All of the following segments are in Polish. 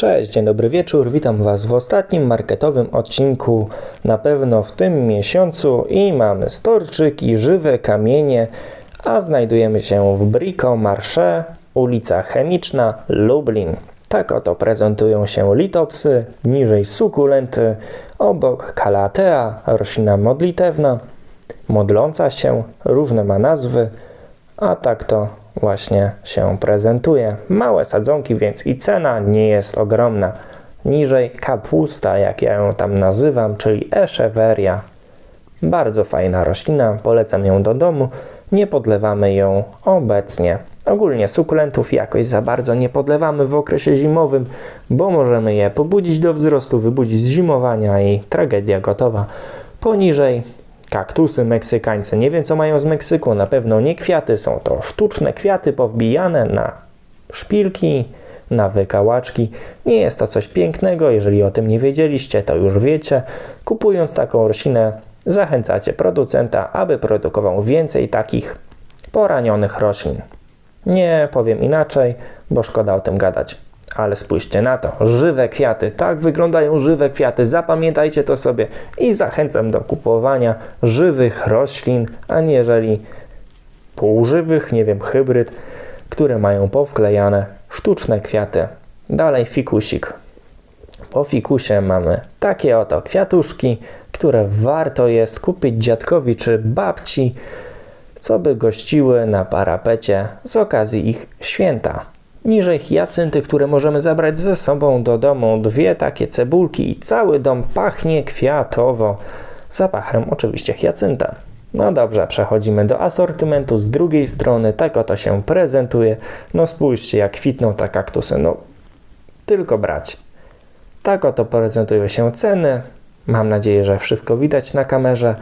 Cześć, dzień dobry wieczór. Witam Was w ostatnim marketowym odcinku, na pewno w tym miesiącu i mamy storczyki, żywe kamienie, a znajdujemy się w Brico Marché, ulica Chemiczna, Lublin. Tak oto prezentują się litopsy, niżej sukulenty, obok kalatea, roślina modlitewna, modląca się, różne ma nazwy, a tak to właśnie się prezentuje. Małe sadzonki, więc i cena nie jest ogromna. Niżej kapusta, jak ja ją tam nazywam, czyli echeveria. Bardzo fajna roślina, polecam ją do domu. Nie podlewamy ją obecnie. Ogólnie sukulentów jakoś za bardzo nie podlewamy w okresie zimowym, bo możemy je pobudzić do wzrostu, wybudzić z zimowania i tragedia gotowa. Poniżej kaktusy meksykańskie. Nie wiem, co mają z Meksyku. Na pewno nie kwiaty, są to sztuczne kwiaty powbijane na szpilki, na wykałaczki. Nie jest to coś pięknego. Jeżeli o tym nie wiedzieliście, to już wiecie. Kupując taką roślinę, zachęcacie producenta, aby produkował więcej takich poranionych roślin. Nie powiem inaczej, bo szkoda o tym gadać. Ale spójrzcie na to, żywe kwiaty. Tak wyglądają żywe kwiaty. Zapamiętajcie to sobie i zachęcam do kupowania żywych roślin, aniżeli półżywych, nie wiem, hybryd, które mają powklejane sztuczne kwiaty. Dalej fikusik. Po fikusie mamy takie oto kwiatuszki, które warto jest kupić dziadkowi czy babci, co by gościły na parapecie z okazji ich święta. Niżej hiacynty, które możemy zabrać ze sobą do domu, dwie takie cebulki i cały dom pachnie kwiatowo. Zapachem oczywiście hiacynta. No dobrze, przechodzimy do asortymentu z drugiej strony. Tak oto się prezentuje. No spójrzcie, jak kwitną te kaktusy. No, tylko brać. Tak oto prezentują się ceny. Mam nadzieję, że wszystko widać na kamerze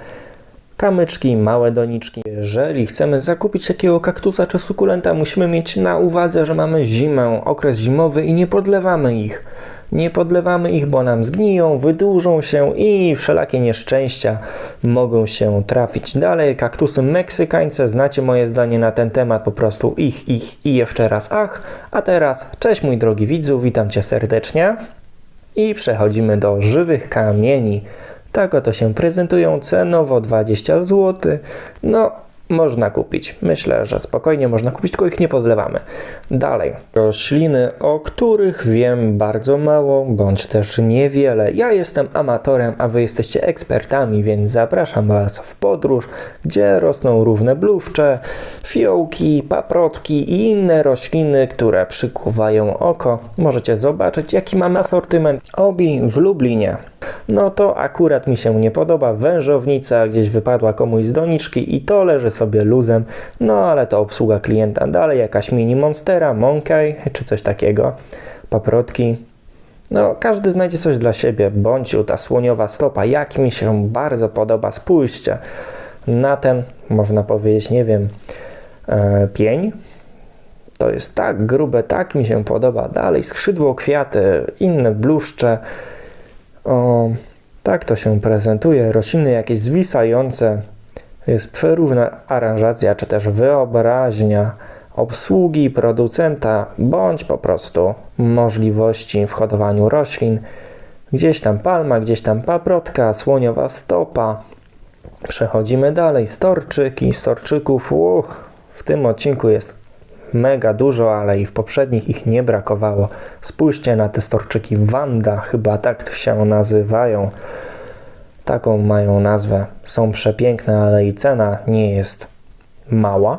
kamyczki, małe doniczki. Jeżeli chcemy zakupić takiego kaktusa czy sukulenta, musimy mieć na uwadze, że mamy zimę, okres zimowy i nie podlewamy ich. Nie podlewamy ich, bo nam zgniją, wydłużą się i wszelakie nieszczęścia mogą się trafić. Dalej, kaktusy meksykańce, znacie moje zdanie na ten temat, po prostu ich, ich i jeszcze raz ach. A teraz, cześć mój drogi widzu, witam Cię serdecznie. I przechodzimy do żywych kamieni. Tak oto się prezentują cenowo 20 zł. No, można kupić. Myślę, że spokojnie można kupić, tylko ich nie podlewamy. Dalej, rośliny, o których wiem bardzo mało, bądź też niewiele. Ja jestem amatorem, a wy jesteście ekspertami, więc zapraszam was w podróż, gdzie rosną różne bluszcze, fiołki, paprotki i inne rośliny, które przykuwają oko. Możecie zobaczyć, jaki mamy asortyment obi w Lublinie. No to akurat mi się nie podoba. Wężownica gdzieś wypadła komuś z doniczki i to leży sobie luzem. No ale to obsługa klienta. Dalej jakaś mini monstera, monkey czy coś takiego. Paprotki. No, każdy znajdzie coś dla siebie. Bądź ta słoniowa stopa, jak mi się bardzo podoba. Spójrzcie na ten, można powiedzieć, nie wiem, e, pień. To jest tak grube, tak mi się podoba. Dalej skrzydło kwiaty, inne bluszcze. O, tak to się prezentuje. Rośliny jakieś zwisające. Jest przeróżna aranżacja, czy też wyobraźnia obsługi producenta, bądź po prostu możliwości w hodowaniu roślin. Gdzieś tam palma, gdzieś tam paprotka, słoniowa stopa. Przechodzimy dalej. Storczyki, storczyków. Uch, w tym odcinku jest mega dużo, ale i w poprzednich ich nie brakowało. Spójrzcie na te storczyki Wanda, chyba tak się nazywają. Taką mają nazwę. Są przepiękne, ale i cena nie jest mała.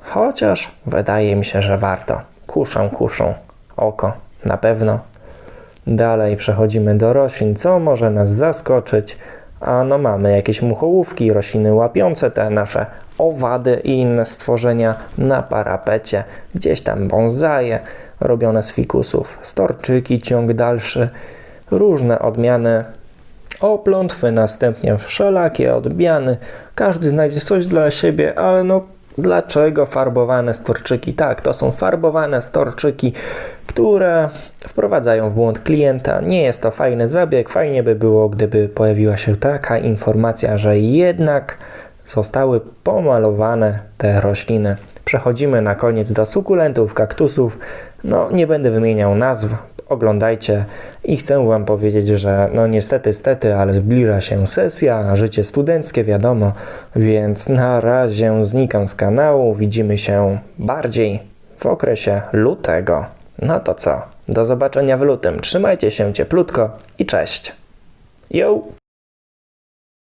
Chociaż wydaje mi się, że warto. Kuszą, kuszą. Oko, na pewno. Dalej przechodzimy do roślin. Co może nas zaskoczyć? A no mamy jakieś muchołówki, rośliny łapiące te nasze owady i inne stworzenia na parapecie. Gdzieś tam bonsaje robione z fikusów, storczyki, ciąg dalszy, różne odmiany oplątwy, następnie wszelakie odmiany. Każdy znajdzie coś dla siebie, ale no Dlaczego farbowane storczyki? Tak, to są farbowane storczyki, które wprowadzają w błąd klienta. Nie jest to fajny zabieg. Fajnie by było, gdyby pojawiła się taka informacja, że jednak zostały pomalowane te rośliny. Przechodzimy na koniec do sukulentów, kaktusów. No, nie będę wymieniał nazw. Oglądajcie i chcę Wam powiedzieć, że no niestety, stety, ale zbliża się sesja, życie studenckie, wiadomo, więc na razie znikam z kanału. Widzimy się bardziej w okresie lutego. No to co? Do zobaczenia w lutym. Trzymajcie się cieplutko i cześć. Yo!